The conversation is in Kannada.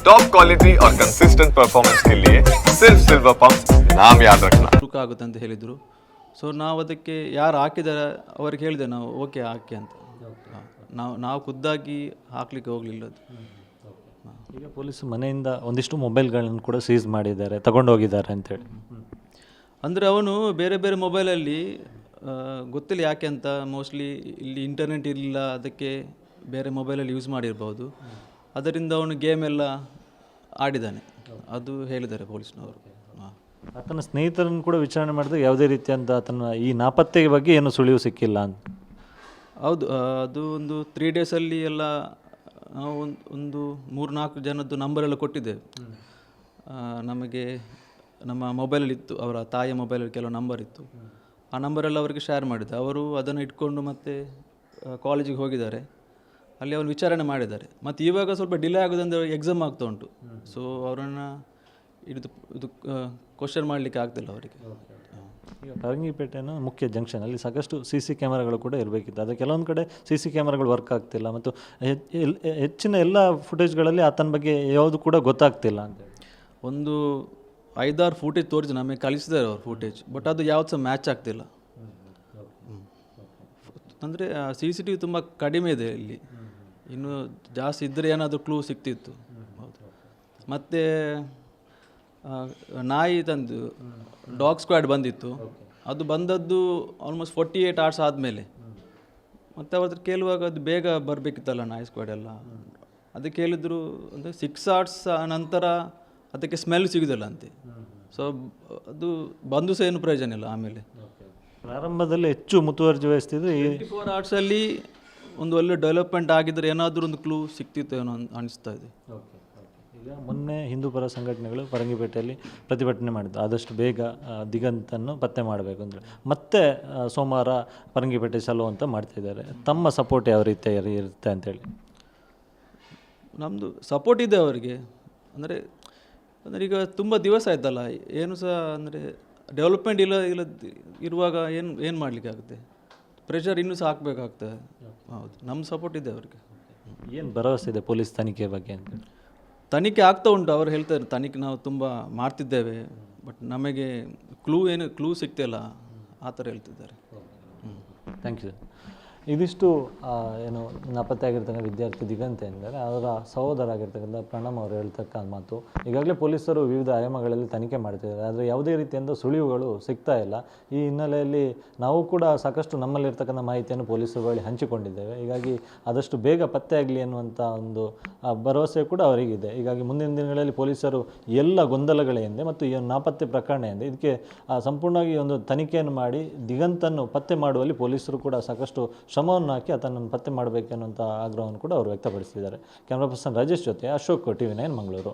टॉप क्वालिटी और कंसिस्टेंट परफॉर्मेंस के लिए सिर्फ सिल्वर पंप नाम याद रखना ತೂಕ ಆಗುತ್ತೆ ಅಂತ ಹೇಳಿದರು ಸೊ ನಾವು ಅದಕ್ಕೆ ಯಾರು ಹಾಕಿದ್ದಾರೆ ಅವ್ರಿಗೆ ಹೇಳಿದೆ ನಾವು ಓಕೆ ಹಾಕಿ ಅಂತ ಹಾ. ನಾವು ನಾವು ಖುದ್ದಾಗಿ ಹಾಕ್ಲಿಕ್ಕೆ ಹೋಗಲಿಲ್ಲ ಅದು ಈಗ ಪೊಲೀಸ್ ಮನೆಯಿಂದ ಒಂದಿಷ್ಟು ಮೊಬೈಲ್ಗಳನ್ನು ಕೂಡ ಸೀಸ್ ಮಾಡಿದ್ದಾರೆ ತಗೊಂಡೋಗಿದ್ದಾರೆ ಅಂತೇಳಿ ಅಂದರೆ ಅವನು ಬೇರೆ ಬೇರೆ ಮೊಬೈಲಲ್ಲಿ ಆ, ಗೊತ್ತಿಲ್ಲ ಯಾಕೆ ಅಂತ ಮೋಸ್ಟ್ಲಿ ಇಲ್ಲಿ ಇಂಟರ್ನೆಟ್ ಇರಲಿಲ್ಲ ಅದಕ್ಕೆ ಬೇರೆ ಮೊಬೈಲಲ್ಲಿ ಯೂಸ್ ಮಾಡಿರ್ಬೋದು ಅದರಿಂದ ಅವನು ಗೇಮ್ ಎಲ್ಲ ಆಡಿದ್ದಾನೆ ಅದು ಹೇಳಿದ್ದಾರೆ ಪೊಲೀಸ್ನವರು. ಹಾಂ. ಆತನ ಸ್ನೇಹಿತರನ್ನು ಕೂಡ ವಿಚಾರಣೆ ಮಾಡಿದಾಗ ಯಾವುದೇ ರೀತಿಯಂತ ಆತನ ಈ ನಾಪತ್ತೆ ಬಗ್ಗೆ ಏನು ಸುಳಿವು ಸಿಕ್ಕಿಲ್ಲ ಅಂತ. ಹೌದು ಆ, ಅದು ಒಂದು ತ್ರೀ ಡೇಸಲ್ಲಿ ಎಲ್ಲ ನಾವು ಒಂದು ಒಂದು ಮೂರು ನಾಲ್ಕು ಜನದ್ದು ನಂಬರ್ ಎಲ್ಲ ಕೊಟ್ಟಿದ್ದೇವೆ ಆ, ನಮಗೆ ನಮ್ಮ ಮೊಬೈಲಲ್ಲಿ ಇತ್ತು ಅವರ ತಾಯಿಯ ಮೊಬೈಲಲ್ಲಿ ಕೆಲವು ನಂಬರ್ ಇತ್ತು. ಆ ನಂಬರೆಲ್ಲ ಅವರಿಗೆ ಶೇರ್ ಮಾಡಿದ್ದೆ. ಅವರು ಅದನ್ನು ಇಟ್ಕೊಂಡು ಮತ್ತೆ ಕಾಲೇಜಿಗೆ ಹೋಗಿದ್ದಾರೆ. ಅಲ್ಲಿ ಅವ್ರು ವಿಚಾರಣೆ ಮಾಡಿದ್ದಾರೆ. ಮತ್ತು ಇವಾಗ ಸ್ವಲ್ಪ ಡಿಲೇ ಆಗೋದಂದ್ರೆ ಎಕ್ಸಾಮ್ ಆಗ್ತಾ ಉಂಟು. ಸೊ ಅವರನ್ನು ಇದು ಇದು ಕ್ವಶನ್ ಮಾಡಲಿಕ್ಕೆ ಆಗ್ತಿಲ್ಲ ಅವರಿಗೆ. ಈಗ ಫರಂಗಿಪೇಟೆನ ಮುಖ್ಯ ಜಂಕ್ಷನ್ ಅಲ್ಲಿ ಸಾಕಷ್ಟು ಸಿ ಸಿ ಕ್ಯಾಮರಾಗಳು ಕೂಡ ಇರಬೇಕಿತ್ತು. ಆದರೆ ಕೆಲವೊಂದು ಕಡೆ ಸಿ ಸಿ ಕ್ಯಾಮರಾಗಳು ವರ್ಕ್ ಆಗ್ತಿಲ್ಲ ಮತ್ತು ಹೆಚ್ಚಿನ ಎಲ್ಲ ಫುಟೇಜ್ಗಳಲ್ಲಿ ಆತನ ಬಗ್ಗೆ ಯಾವುದು ಕೂಡ ಗೊತ್ತಾಗ್ತಿಲ್ಲ ಅಂತ ಒಂದು ಐದಾರು ಫುಟೇಜ್ ತೋರಿಸಿ ನಮಗೆ ಕಳಿಸಿದ್ದಾರೆ ಅವ್ರು ಫುಟೇಜ್ ಬಟ್ ಅದು ಯಾವ್ದು ಸಹ ಮ್ಯಾಚ್ ಆಗ್ತಿಲ್ಲ ಅಂದರೆ ಸಿ ಸಿ ಟಿ ವಿ ತುಂಬ ಕಡಿಮೆ ಇದೆ ಇಲ್ಲಿ. ಇನ್ನು ಜಾಸ್ತಿ ಇದ್ದರೆ ಏನಾದರೂ ಕ್ಲೂ ಸಿಗ್ತಿತ್ತು ಮತ್ತು ನಾಯಿ ತಂದು ಡಾಗ್ ಸ್ಕ್ವಾಡ್ ಬಂದಿತ್ತು. ಅದು ಬಂದದ್ದು ಆಲ್ಮೋಸ್ಟ್ ಫೋರ್ಟಿ ಏಯ್ಟ್ ಅವರ್ಸ್ ಆದಮೇಲೆ. ಮತ್ತು ಅವ್ರ ಹತ್ರ ಕೇಳುವಾಗ ಅದು ಬೇಗ ಬರಬೇಕಿತ್ತಲ್ಲ ನಾಯಿ ಸ್ಕ್ವಾಡ್ ಎಲ್ಲ. ಅದಕ್ಕೆ ಹೇಳಿದ್ರು ಅಂದರೆ ಸಿಕ್ಸ್ ಅವರ್ಸ್ ನಂತರ ಅದಕ್ಕೆ ಸ್ಮೆಲ್ ಸಿಗೋದಿಲ್ಲ ಅಂತೆ. ಸೊ ಅದು ಬಂದು ಸಹ ಏನು ಪ್ರಯೋಜನ ಇಲ್ಲ ಆಮೇಲೆ. ಪ್ರಾರಂಭದಲ್ಲಿ ಹೆಚ್ಚು ಮುತುವರ್ಜಿ ವಹಿಸ್ತಿದ್ರೆ ಈ ಫೋರ್ ಅವರ್ಸಲ್ಲಿ ಒಂದು ಒಳ್ಳೆ ಡೆವಲಪ್ಮೆಂಟ್ ಆಗಿದ್ರೆ ಏನಾದರೂ ಒಂದು ಕ್ಲೂ ಸಿಕ್ತಿತ್ತು ಏನೋ ಅನ್- ಅನಿಸ್ತಾ ಇದೆ. ಈಗ ಮೊನ್ನೆ ಹಿಂದೂ ಪರ ಸಂಘಟನೆಗಳು ಪರಂಗಿಪೇಟೆಯಲ್ಲಿ ಪ್ರತಿಭಟನೆ ಮಾಡಿದ್ದು. ಆದಷ್ಟು ಬೇಗ ಆ, ದಿಗಂತನ್ನು ಪತ್ತೆ ಮಾಡಬೇಕು ಅಂದರೆ. ಮತ್ತೆ ಆ, ಸೋಮವಾರ ಪರಂಗಿಪೇಟೆ ಚಲೋ ಅಂತ ಮಾಡ್ತಿದ್ದಾರೆ ತಮ್ಮ ಸಪೋರ್ಟ್ ಯಾವ ರೀತಿ ಇರ್- ಇರುತ್ತೆ ಅಂತೇಳಿ ನಮ್ಮದು ಸಪೋರ್ಟ್ ಇದೆ ಅವರಿಗೆ. ಅಂದರೆ ಅಂದರೆ ಈಗ ತುಂಬ ದಿವಸ ಆಯ್ತಲ್ಲ ಏನು ಸಹ ಅಂದರೆ ಡೆವಲಪ್ಮೆಂಟ್ ಇಲ್ಲ ಇಲ್ಲ ಇರುವಾಗ ಏನು ಏನು ಮಾಡಲಿಕ್ಕೆ ಆಗುತ್ತೆ ಪ್ರೆಷರ್ ಇನ್ನೂ ಸಹ ಹಾಕಬೇಕಾಗ್ತದೆ. ಹೌದು ನಮ್ಮ ಸಪೋರ್ಟ್ ಇದೆ ಅವರಿಗೆ. ಏನು ಭರವಸೆ ಇದೆ ಪೊಲೀಸ್ ತನಿಖೆ ಬಗ್ಗೆ ಅಂತ? ತನಿಖೆ ಆಗ್ತಾ ಉಂಟು ಅವ್ರು ಹೇಳ್ತಾರೆ ತನಿಖೆ ನಾವು ತುಂಬ ಮಾಡ್ತಿದ್ದೇವೆ ಬಟ್ ನಮಗೆ ಕ್ಲೂ ಏನು ಕ್ಲೂ ಸಿಗ್ತಿಲ್ಲ ಆ ಥರ ಹೇಳ್ತಿದ್ದಾರೆ. ಹ್ಞೂ ಥ್ಯಾಂಕ್ ಯು ಇದಿಷ್ಟು ಏನು ನಾಪತ್ತೆ ಆಗಿರ್ತಕ್ಕಂಥ ವಿದ್ಯಾರ್ಥಿ ದಿಗಂತೆ ಎಂದರೆ ಅವರ ಸಹೋದರ ಆಗಿರ್ತಕ್ಕಂಥ ಪ್ರಣಮ್ ಅವರು ಹೇಳ್ತಕ್ಕಂಥ ಮಾತು. ಈಗಾಗಲೇ ಪೊಲೀಸರು ವಿವಿಧ ಆಯಾಮಗಳಲ್ಲಿ ತನಿಖೆ ಮಾಡ್ತಿದ್ದಾರೆ. ಆದರೆ ಯಾವುದೇ ರೀತಿಯಿಂದ ಸುಳಿವುಗಳು ಸಿಗ್ತಾ ಇಲ್ಲ. ಈ ಹಿನ್ನೆಲೆಯಲ್ಲಿ ನಾವು ಕೂಡ ಸಾಕಷ್ಟು ನಮ್ಮಲ್ಲಿರ್ತಕ್ಕಂಥ ಮಾಹಿತಿಯನ್ನು ಪೊಲೀಸರ ಬಳಿ ಹಂಚಿಕೊಂಡಿದ್ದೇವೆ. ಹೀಗಾಗಿ ಆದಷ್ಟು ಬೇಗ ಪತ್ತೆ ಆಗಲಿ ಅನ್ನುವಂಥ ಒಂದು ಭರವಸೆ ಕೂಡ ಅವರಿಗಿದೆ. ಹೀಗಾಗಿ ಮುಂದಿನ ದಿನಗಳಲ್ಲಿ ಪೊಲೀಸರು ಎಲ್ಲ ಗೊಂದಲಗಳಿಂದ ಮತ್ತು ಈ ನಾಪತ್ತೆ ಪ್ರಕರಣ ಹಿಂದೆ ಇದಕ್ಕೆ ಸಂಪೂರ್ಣವಾಗಿ ಒಂದು ತನಿಖೆಯನ್ನು ಮಾಡಿ ದಿಗಂತನ್ನು ಪತ್ತೆ ಮಾಡುವಲ್ಲಿ ಪೊಲೀಸರು ಕೂಡ ಸಾಕಷ್ಟು ಶ್ರಮವನ್ನು ಹಾಕಿ ಅದನ್ನು ಪತ್ತೆ ಮಾಡಬೇಕೆನ್ನುವಂಥ ಆಗ್ರಹವನ್ನು ಕೂಡ ಅವರು ವ್ಯಕ್ತಪಡಿಸಿದ್ದಾರೆ ಕ್ಯಾಮ್ರಾ ಪರ್ಸನ್ ರಾಜೇಶ್ ಜೊತೆ Ashok T V nine, Mangaluru.